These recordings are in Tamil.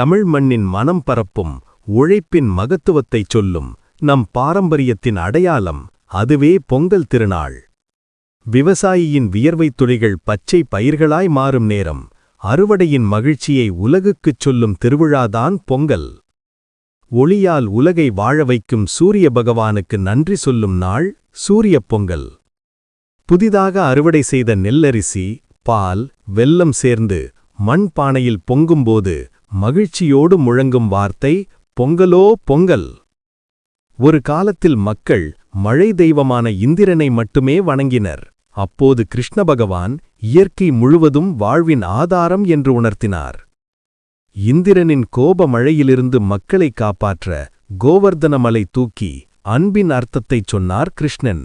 தமிழ் மண்ணின் மனம் பரப்பும் உழைப்பின் மகத்துவத்தைச் சொல்லும் நம் பாரம்பரியத்தின் அடையாளம் அதுவே பொங்கல் திருநாள். விவசாயியின் வியர்வைத் துளிகள் பச்சை பயிர்களாய் மாறும் நேரம் அறுவடையின் மகிழ்ச்சியை உலகுக்குச் சொல்லும் திருவிழாதான் பொங்கல். ஒளியால் உலகை வாழ வைக்கும் சூரிய பகவானுக்கு நன்றி சொல்லும் நாள் சூரியப் பொங்கல். புதிதாக அறுவடை செய்த நெல்லரிசி பால் வெல்லம் சேர்ந்து மண் பானையில் பொங்கும்போது மகிழ்ச்சியோடு முழங்கும் வார்த்தை பொங்கலோ பொங்கல். ஒரு காலத்தில் மக்கள் மழை தெய்வமான இந்திரனை மட்டுமே வணங்கினர். அப்போது கிருஷ்ண பகவான் இயற்கை முழுவதும் வாழ்வின் ஆதாரம் என்று உணர்த்தினார். இந்திரனின் கோப மழையிலிருந்து மக்களைக் காப்பாற்ற கோவர்தன மலை தூக்கி அன்பின் அர்த்தத்தைச் சொன்னார் கிருஷ்ணன்.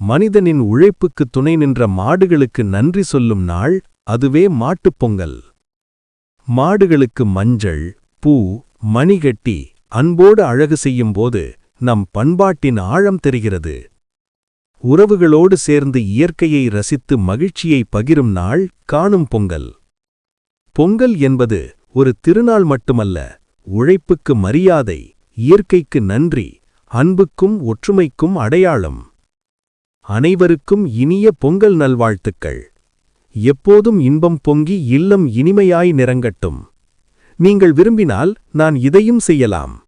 மனிதனின் உழைப்புக்கு துணை நின்ற மாடுகளுக்கு நன்றி சொல்லும் நாள் அதுவே மாட்டுப் பொங்கல். மாடுகளுக்கு மஞ்சள் பூ மணிகட்டி அன்போடு அழகு செய்யும்போது நம் பண்பாட்டின் ஆழம் தெரிகிறது. உறவுகளோடு சேர்ந்து இயற்கையை ரசித்து மகிழ்ச்சியை பகிரும் நாள் காணும் பொங்கல். பொங்கல் என்பது ஒரு திருநாள் மட்டுமல்ல உழைப்புக்கு மரியாதை இயற்கைக்கு நன்றி அன்புக்கும் ஒற்றுமைக்கும் அடையாளம். அனைவருக்கும் இனிய பொங்கல் நல்வாழ்த்துக்கள். எப்போதும் இன்பம் பொங்கி இல்லம் இனிமையாய் நிறங்கட்டும். நீங்கள் விரும்பினால் நான் இதையும் செய்யலாம்.